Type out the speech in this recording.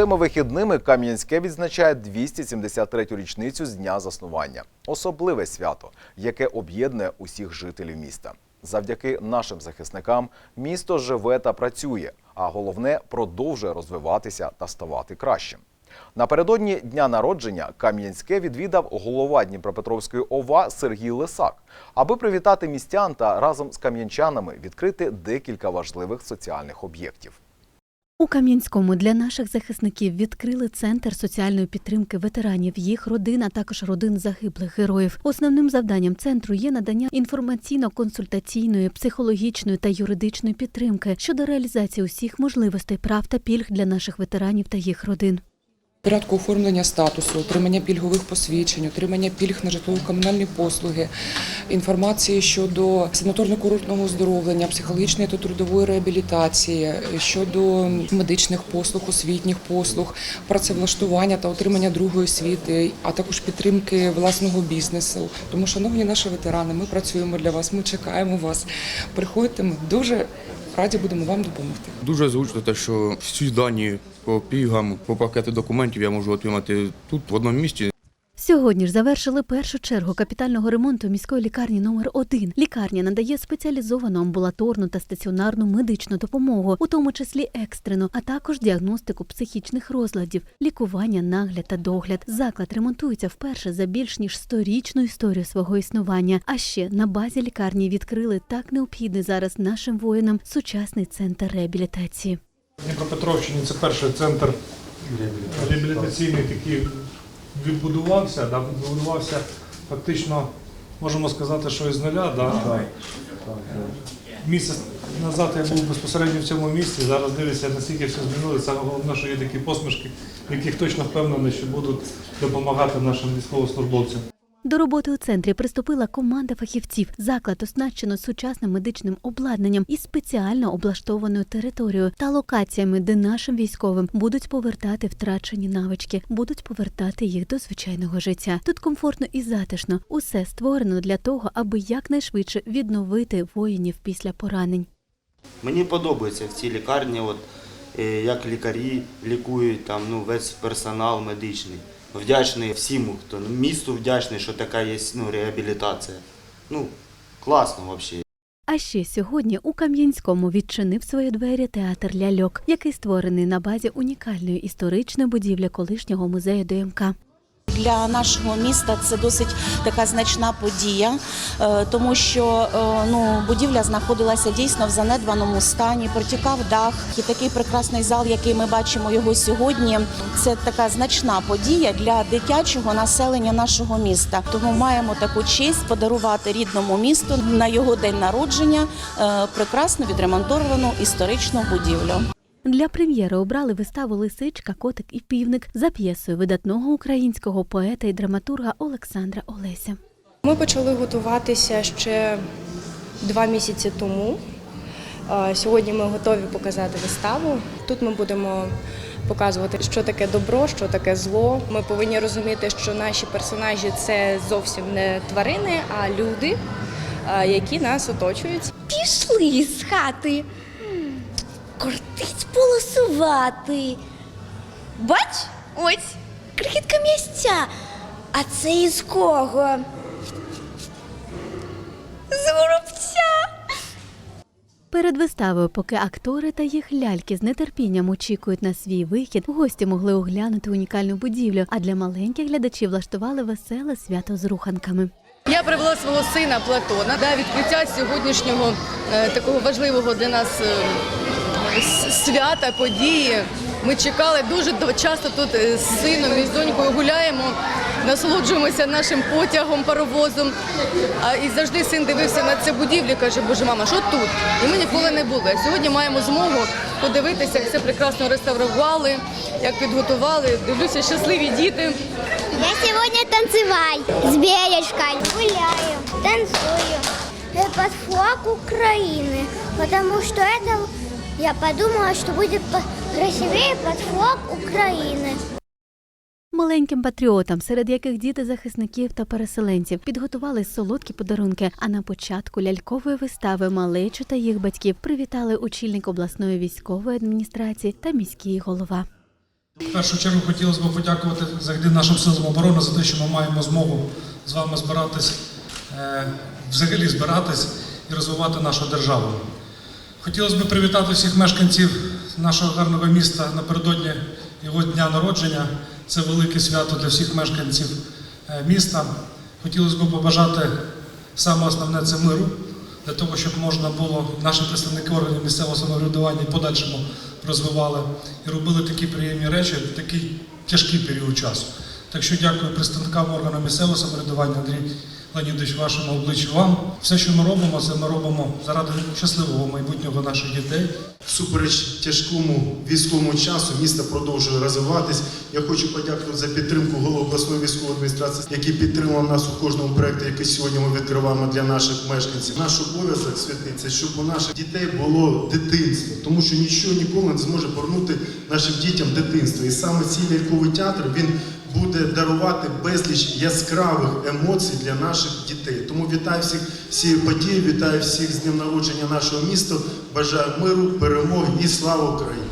Цими вихідними Кам'янське відзначає 273-ю річницю з дня заснування. Особливе свято, яке об'єднує усіх жителів міста. Завдяки нашим захисникам місто живе та працює, а головне продовжує розвиватися та ставати кращим. Напередодні дня народження Кам'янське відвідав голова Дніпропетровської ОВА Сергій Лисак, аби привітати містян та разом з кам'янчанами відкрити декілька важливих соціальних об'єктів. У Кам'янському для наших захисників відкрили центр соціальної підтримки ветеранів, їх родин, а також родин загиблих героїв. Основним завданням центру є надання інформаційно-консультаційної, психологічної та юридичної підтримки щодо реалізації усіх можливостей прав та пільг для наших ветеранів та їх родин. Порядку оформлення статусу, отримання пільгових посвідчень, отримання пільг на житлово-комунальні послуги, інформації щодо санаторно-курортного оздоровлення, психологічної та трудової реабілітації, щодо медичних послуг, освітніх послуг, працевлаштування та отримання другої освіти, а також підтримки власного бізнесу. Тому, шановні наші ветерани, ми працюємо для вас, ми чекаємо вас. Приходьте, ми дуже раді будемо вам допомогти. Дуже зручно те, що всі дані по пігам, по пакету документів я можу отримати тут в одному місці. Сьогодні ж завершили першу чергу капітального ремонту міської лікарні номер 1 Лікарня надає спеціалізовану амбулаторну та стаціонарну медичну допомогу, у тому числі екстрену, а також діагностику психічних розладів, лікування, нагляд та догляд. Заклад ремонтується вперше за більш ніж сторічну історію свого існування. А ще на базі лікарні відкрили так необхідний зараз нашим воїнам сучасний центр реабілітації. Дніпропетровщині це перший центр реабілітаційний, який відбудувався, да, відбудувався фактично, можемо сказати, що із нуля. Да. Місяць назад я був безпосередньо в цьому місці, зараз дивлюся, наскільки все змінилося. Саме головне, що є такі посмішки, яких точно впевнений, що будуть допомагати нашим військовослужбовцям. До роботи у центрі приступила команда фахівців. Заклад оснащено сучасним медичним обладнанням і спеціально облаштованою територією та локаціями, де нашим військовим будуть повертати втрачені навички, будуть повертати їх до звичайного життя. Тут комфортно і затишно. Усе створено для того, аби якнайшвидше відновити воїнів після поранень. Мені подобається в цій лікарні, от, е, як лікарі лікують, там, ну, весь персонал медичний. Вдячний всім, хто місту вдячний, що така є ну, реабілітація. Ну, класно взагалі. А ще сьогодні у Кам'янському відчинив свої двері театр ляльок, який створений на базі унікальної історичної будівлі колишнього музею ДМК. Для нашого міста це досить така значна подія, е, тому що е, ну, будівля знаходилася дійсно в занедбаному стані, протікав дах. І такий прекрасний зал, який ми бачимо його сьогодні, це така значна подія для дитячого населення нашого міста. Тому маємо таку честь подарувати рідному місту на його день народження е, прекрасно відремонтовану історичну будівлю. Для прем'єри обрали виставу Лисичка, котик і півник за п'єсою видатного українського поета і драматурга Олександра Олеся. Ми почали готуватися ще два місяці тому. Сьогодні ми готові показати виставу. Тут ми будемо показувати, що таке добро, що таке зло. Ми повинні розуміти, що наші персонажі це зовсім не тварини, а люди, які нас оточують. Пішли з хати. Кортить полосувати. Бач, ось крихітка місця. А це із кого? З горобця. Перед виставою, поки актори та їх ляльки з нетерпінням очікують на свій вихід, гості могли оглянути унікальну будівлю, а для маленьких глядачів влаштували веселе свято з руханками. Я привела свого сина Платона до відкриття сьогоднішнього е, такого важливого для нас е, свята, події. Ми чекали дуже часто тут е, з сином і з донькою гуляємо, насолоджуємося нашим потягом, паровозом. І завжди син дивився на цю будівлю, каже, боже, мама, що тут? І ми ніколи не були. Сьогодні маємо змогу подивитися, як все прекрасно реставрували, як підготували. Дивлюся, щасливі діти. Я сегодня танцевать с Белечкой. Гуляю, танцую. Я под флаг Украины, потому что это я подумала, что будет красивее под флаг Украины. Маленьким патріотам, серед яких діти захисників та переселенців, підготували солодкі подарунки. А на початку лялькової вистави малечу та їх батьків привітали очільник обласної військової адміністрації та міський голова. В першу чергу хотілося б подякувати взагалі нашим силам оборони за те, що ми маємо змогу з вами збиратись, е, взагалі збиратись і розвивати нашу державу. Хотілося б привітати всіх мешканців нашого гарного міста напередодні його дня народження. Це велике свято для всіх мешканців е, міста. Хотілося б побажати саме основне це миру, для того, щоб можна було наші представники органів місцевого самоврядування в подальшому розвивали і робили такі приємні речі в такий тяжкий період часу. Так що дякую представникам органів місцевого самоврядування, Андрій Леонідович, вашому обличчю вам. Все, що ми робимо, це ми робимо заради щасливого майбутнього наших дітей. Всупереч тяжкому військовому часу місто продовжує розвиватись. Я хочу подякувати за підтримку голови обласної військової адміністрації, який підтримав нас у кожному проєкті, який сьогодні ми відкриваємо для наших мешканців. Наш обов'язок святий це щоб у наших дітей було дитинство, тому що нічого ніколи не зможе повернути нашим дітям дитинство. І саме цей ляльковий театр він буде дарувати безліч яскравих емоцій для наших дітей. Тому вітаю всіх всієї події, вітаю всіх з днем народження нашого міста. Бажаю миру, перемоги і слава Україні!